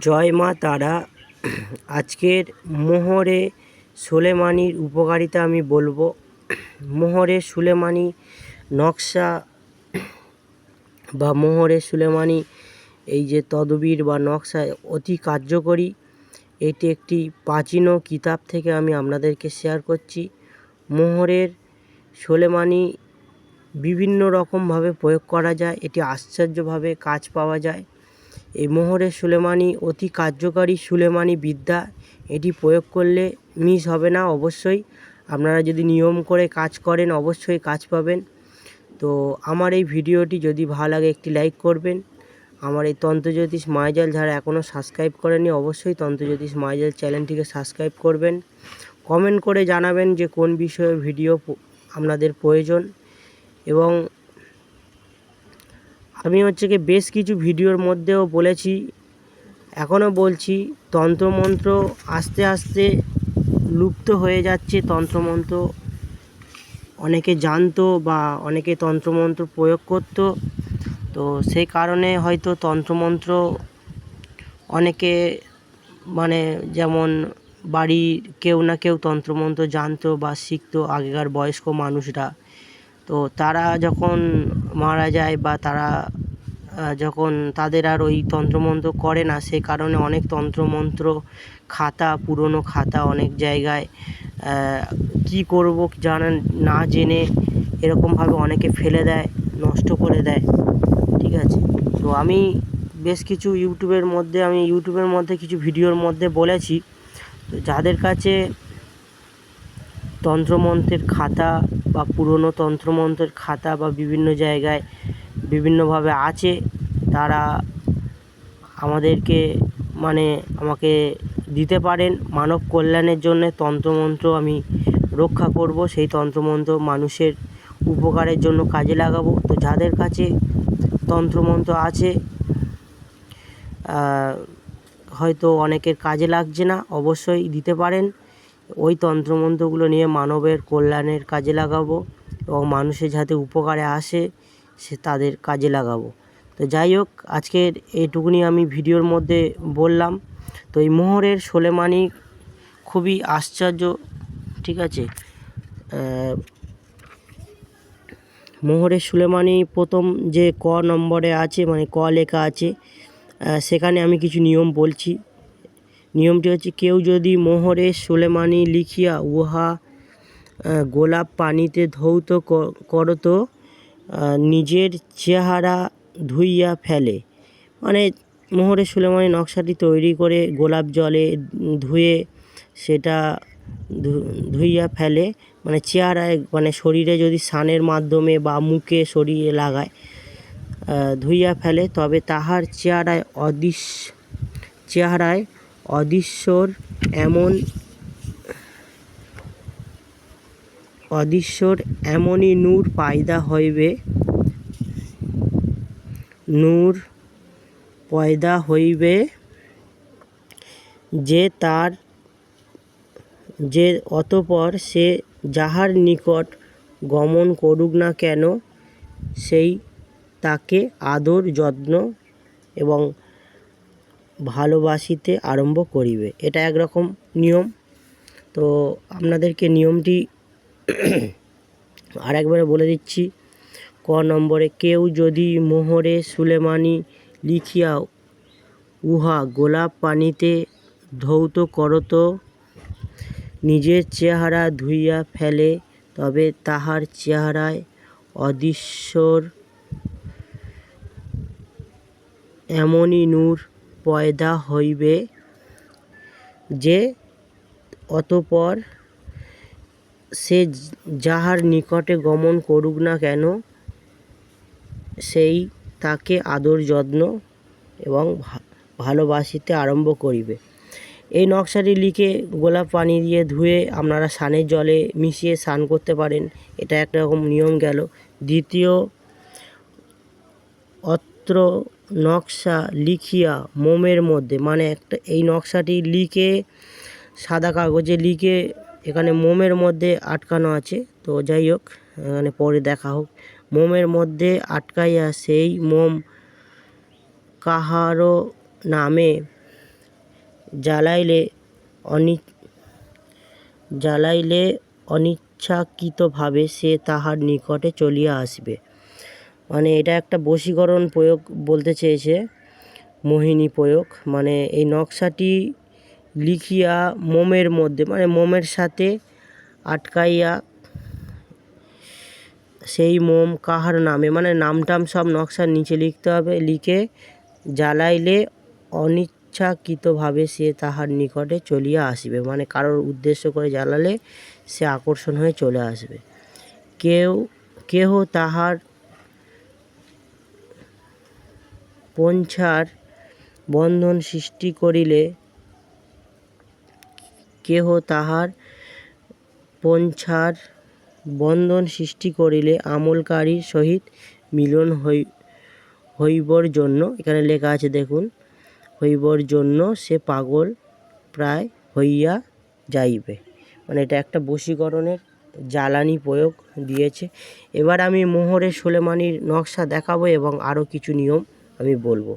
জয় মা তারা। আজকের মোহরে সোলেমানির উপকারিতা আমি বলব। মোহরে সুলেমানি নকশা বা মোহরে সুলেমানি এই যে তদবির বা নকশা অতি কার্যকরী। এটি একটি প্রাচীন কিতাব থেকে আমি আপনাদেরকে শেয়ার করছি। মোহরের সোলেমানি বিভিন্ন রকমভাবে প্রয়োগ করা যায়। এটি আশ্চর্যভাবে কাজ পাওয়া যায়। এই মোহরের সুলেমানি অতি কার্যকারী সুলেমানি বিদ্যা। এটি প্রয়োগ করলে মিস হবে না অবশ্যই। আপনারা যদি নিয়ম করে কাজ করেন, অবশ্যই কাজ পাবেন। তো আমার এই ভিডিওটি যদি ভালো লাগে, একটি লাইক করবেন। আমার এই তন্ত্রজ্যোতিষ মায়াজাল যারা এখনও সাবস্ক্রাইব করেনি অবশ্যই তন্ত্রজ্যোতিষ মায়াজাল চ্যানেলটিকে সাবস্ক্রাইব করবেন। কমেন্ট করে জানাবেন যে কোন বিষয়ে ভিডিও আপনাদের প্রয়োজন। এবং আমি হচ্ছে কি বেশ কিছু ভিডিওর মধ্যেও বলেছি, এখনও বলছি, তন্ত্রমন্ত্র আস্তে আস্তে লুপ্ত হয়ে যাচ্ছে তন্ত্রমন্ত্র। অনেকে জানতো বা অনেকে তন্ত্রমন্ত্র প্রয়োগ করতো, তো সেই কারণে হয়তো তন্ত্রমন্ত্র অনেকে মানে যেমন বাড়ির কেউ না কেউ তন্ত্রমন্ত্র জানতো বা শিখতো আগেকার বয়স্ক মানুষরা। তো তারা যখন মারা যায় বা তারা যখন তাদের আর ওই তন্ত্রমন্ত্র করে না, সে কারণে অনেক তন্ত্রমন্ত্র খাতা, পুরনো খাতা অনেক জায়গায় কি করব জানেন না জেনে এরকমভাবে অনেকে ফেলে দেয়, নষ্ট করে দেয়, ঠিক আছে? তো আমি বেশ কিছু ইউটিউবের মধ্যে, আমি ইউটিউবের মধ্যে কিছু ভিডিওর মধ্যে বলেছি। তো যাদের কাছে তন্ত্রমন্ত্রের খাতা বা পুরনো তন্ত্রমন্ত্রের খাতা বা বিভিন্ন জায়গায় বিভিন্নভাবে আছে, তারা আমাদেরকে মানে আমাকে দিতে পারেন। মানব কল্যাণের জন্য তন্ত্রমন্ত্র আমি রক্ষা করব, সেই তন্ত্রমন্ত্র মানুষের উপকারের জন্য কাজে লাগাবো। তো যাদের কাছে তন্ত্রমন্ত্র আছে হয়তো অনেকের কাজে লাগছে না, অবশ্যই দিতে পারেন। ওই তন্ত্রমন্ত্রগুলো নিয়ে মানবের কল্যাণের কাজে লাগাবো এবং মানুষের যাতে উপকারে আসে, সে তাদের কাজে লাগাবো। তো যাই হোক, আজকের এইটুকুনি আমি ভিডিওর মধ্যে বললাম। তো এই মোহরের সোলেমানি খুবই আশ্চর্য, ঠিক আছে? মোহরের সুলেমানি প্রথম যে ক নম্বরে আছে মানে ক লেখা আছে সেখানে আমি কিছু নিয়ম বলছি। নিয়মটি হচ্ছে কেউ যদি মোহরে সুলেমানি লিখিয়া উহা গোলাপ পানিতে ধৌত করত নিজের চেহারা ধুইয়া ফেলে। মানে মোহরে সুলেমানি নকশাটি তৈরি করে গোলাপ জলে ধুয়ে সেটা ধুইয়া ফেলে। মানে চেহারায় মানে শরীরে যদি স্নানের মাধ্যমে বা মুখে শরীরে লাগায় ধুইয়া ফেলে, তবে তাহার চেহারায় অদৃশ চেহারায় অদৃশ্যর এমন অদৃশ্যর এমনই নূর পায়দা হইবে। নূর পয়দা হইবে যে তার, যে অতপর সে যাহার নিকট গমন করুক না কেন, সেই তাকে আদর, যত্ন এবং ভালোবাসিতে আরম্ভ করিবে। এটা একরকম নিয়ম। তো আপনাদেরকে নিয়মটি আরেকবারে বলে দিচ্ছি। ক নম্বরে, কেউ যদি মোহরে সুলেমানি লিখিয়া উহা গোলাপ পানিতে ধৌত করত, নিজের চেহারা ধুইয়া ফেলে, তবে তাহার চেহারায় অদৃশ্যর এমনই নূর পয়দা হইবে যে অতপর সে যাহার নিকটে গমন করুক না কেন, সেই তাকে আদর, যত্ন এবং ভালোবাসিতে আরম্ভ করিবে। এই নকশাটি লিখে গোলাপ পানি দিয়ে ধুয়ে আপনারা স্নানের জলে মিশিয়ে স্নান করতে পারেন। এটা একটা রকম নিয়ম গেল। দ্বিতীয় অত্র নকশা লিখিয়া মোমের মধ্যে মানে একটা, এই নকশাটি লিখে, সাদা কাগজে লিখে এখানে মোমের মধ্যে আটকানো আছে। তো যাই হোক, এখানে পরে দেখা হোক। মোমের মধ্যে আটকাইয়া সেই মোম কাহারও নামে জ্বালাইলে অনি, জ্বালাইলে অনিচ্ছাকৃতভাবে সে তাহার নিকটে চলিয়া আসবে। মানে এটা একটা বশীকরণ প্রয়োগ বলতে চেয়েছে, মোহিনী প্রয়োগ। মানে এই নকশাটি লিখিয়া মোমের মধ্যে মানে মোমের সাথে আটকাইয়া সেই মোম কাহার নামে মানে নাম টাম সব নকশার নিচে লিখতে হবে, লিখে জ্বালাইলে অনিচ্ছাকৃতভাবে সে তাহার নিকটে চলিয়া আসবে মানে কারোর উদ্দেশ্য করে জ্বালালে সে আকর্ষণ হয়ে চলে আসবে। কেউ, কেহ তাহার পঞ্ছার বন্ধন সৃষ্টি করিলে কেহ তাহার পঞ্ছার বন্ধন সৃষ্টি করিলে আমলকারীর সহিত মিলন হই, হইবর জন্য, এখানে লেখা আছে দেখুন, হইবর জন্য সে পাগল প্রায় হইয়া যাইবে। মানে এটা একটা বশীকরণের জ্বালানি প্রয়োগ দিয়েছে। এবার আমি মোহরের সোলেমানির নকশা দেখাবো এবং আরও কিছু নিয়ম আমি বলব।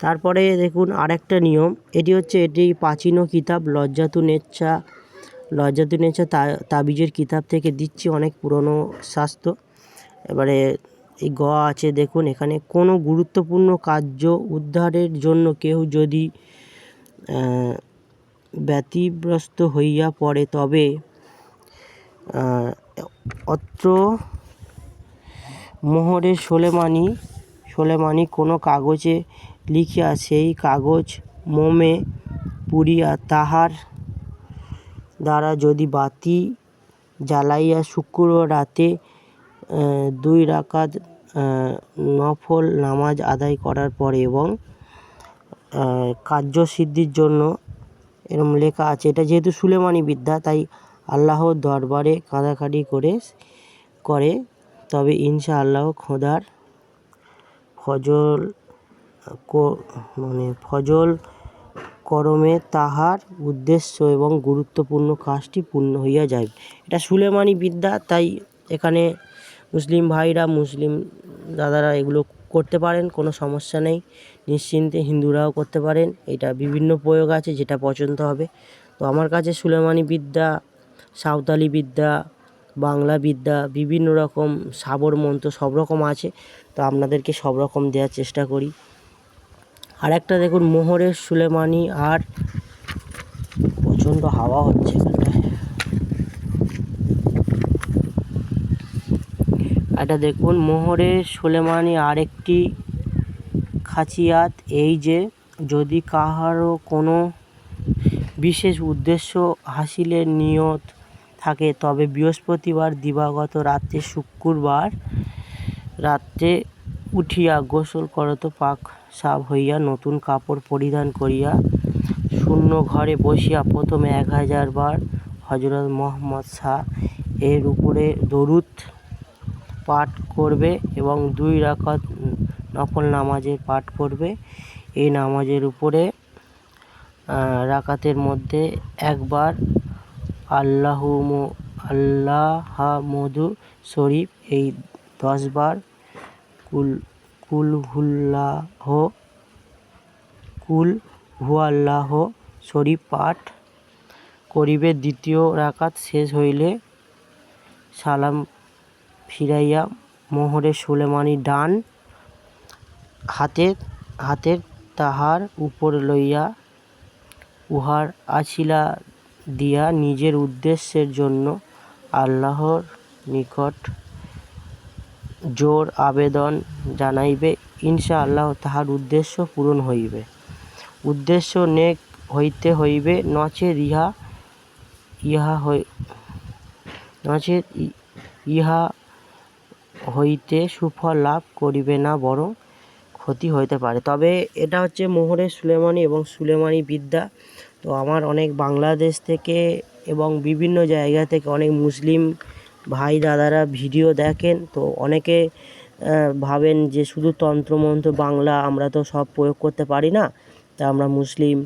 তারপরে দেখুন আরেকটা নিয়ম এটি হচ্ছে এটি প্রাচীন কিতাব লজ্জাতু নেচ্ছা লজ্জাতু নেচ্ছা তাবিজের কিতাব থেকে দিচ্ছি অনেক পুরনো শাস্ত্র এবারে এই গ আছে দেখুন এখানে কোনো গুরুত্বপূর্ণ কার্য উদ্ধারের জন্য কেউ যদি আহ, ব্যতিব্যস্ত হইয়া পড়ে তবে অত্র মোহরে সোলেমানি সোলেমানি কোনো কাগজে লিখিয়া সেই কাগজ মোমে পুড়িয়া তাহার দ্বারা যদি বাতি জ্বালাইয়া শুক্রবার রাতে দুই রাকাত নফল নামাজ আদায় করার পরে এবং কার্যসিদ্ধির জন্য এরম লেখা আছে। এটা যেহেতু সুলেমানি বিদ্যা, তাই আল্লাহর দরবারে কাঁদাকাটি করে করে। তবে ইনশা আল্লাহ খোদার ফজল মানে ফজল করমে তাহার উদ্দেশ্য এবং গুরুত্বপূর্ণ কাজটি পূর্ণ হইয়া যায়। এটা সুলেমানি বিদ্যা, তাই এখানে মুসলিম ভাইরা, মুসলিম দাদারা এগুলো করতে পারেন, কোনো সমস্যা নেই। নিশ্চিন্তে হিন্দুরাও করতে পারেন। এটা বিভিন্ন প্রয়োগ আছে, যেটা পছন্দ হবে। তো আমার কাছে সুলেমানি বিদ্যা সাঁওতালি বিদ্যা, বাংলা বিদ্যা, বিভিন্ন রকম সাবর মন্ত্র সব রকম আছে। তো আপনাদেরকে সব রকম দেওয়ার চেষ্টা করি। আর একটা দেখুন, মোহরের সুলেমানি আর প্রচণ্ড হাওয়া হচ্ছে এটা দেখুন, মোহরের সুলেমানি আরেকটি খাচিয়াত এই যে যদি কাহারও কোনো বিশেষ উদ্দেশ্য হাসিলের নিয়ত থাকে। তবে বৃহস্পতিবার দিবাগত রাত্রে শুক্রবার রাত্রে উঠিয়া গোসল করত পাক সাব হইয়া নতুন কাপড় পরিধান করিয়া শূন্য ঘরে বসিয়া প্রথমে এক হাজার বার হজরত মোহাম্মদ শাহ এর উপরে দরুদ পাঠ করবে এবং দুই রাকাত নফল নামাজের পাঠ করবে। এই নামাজের উপরে রাকাতের মধ্যে একবার আল্লাহ আল্লাহ মধু শরীফ এই দশবার কুল কুল হুল্লাহ কুল হুয়াল্লাহ শরীফ পাঠ করিবে। দ্বিতীয় রাকাত শেষ হইলে সালাম ফিরাইয়া মোহরে সুলেমানি ডান হাতে, হাতের তাহার উপর লইয়া উহার আছিলা দিয়া নিজের উদ্দেশ্যের জন্য আল্লাহর নিকট জোর আবেদন জানাইবে। ইনশা আল্লাহ তাহার উদ্দেশ্য পূরণ হইবে। উদ্দেশ্য নেক হইতে হইবে নচেত ইহা ইহা হই নচেত ই- ইহা হইতে সুফল লাভ করিবে না, বরং ক্ষতি হইতে পারে। তবে এটা হচ্ছে মোহরের সুলেমানি এবং সুলেমানি বিদ্যা। তো আমার অনেক বাংলাদেশ থেকে এবং বিভিন্ন জায়গা থেকে অনেক মুসলিম ভাই দাদারা ভিডিও দেখেন। তো অনেকে ভাবেন যে শুধু তন্ত্রমন্ত্র বাংলা আমরা তো সব প্রয়োগ করতে পারি না। তা আমরা মুসলিম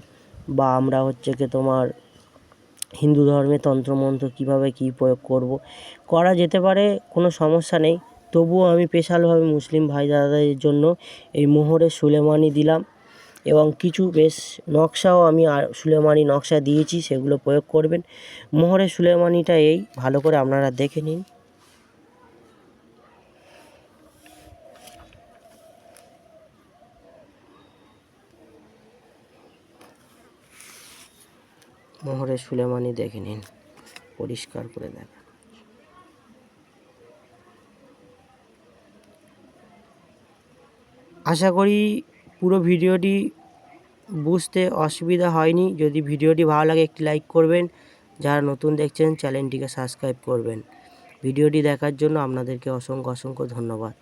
বা আমরা হচ্ছে কি তোমার হিন্দু ধর্মে তন্ত্রমন্ত্র কীভাবে কী প্রয়োগ করব? করা যেতে পারে, কোনো সমস্যা নেই। তবুও আমি স্পেশালভাবে মুসলিম ভাই দাদাদের জন্য এই মোহরের সুলেমানি দিলাম। এবং কিছু বেশ নকশাও আমি আর সুলেমানি নকশা দিয়েছি, সেগুলো প্রয়োগ করবেন। মোহরের সুলেমানিটা এই, ভালো করে আপনারা দেখে নিন। মোহরের সুলেমানি দেখে নিন, পরিষ্কার করে দেখা। আশা করি পুরো ভিডিওটি বুঝতে অসুবিধা হয়নি। যদি ভিডিওটি ভালো লাগে, একটি লাইক করবেন। যারা নতুন দেখছেন, চ্যানেলটিকে সাবস্ক্রাইব করবেন। ভিডিওটি দেখার জন্য আপনাদেরকে অসংখ্য অসংখ্য ধন্যবাদ।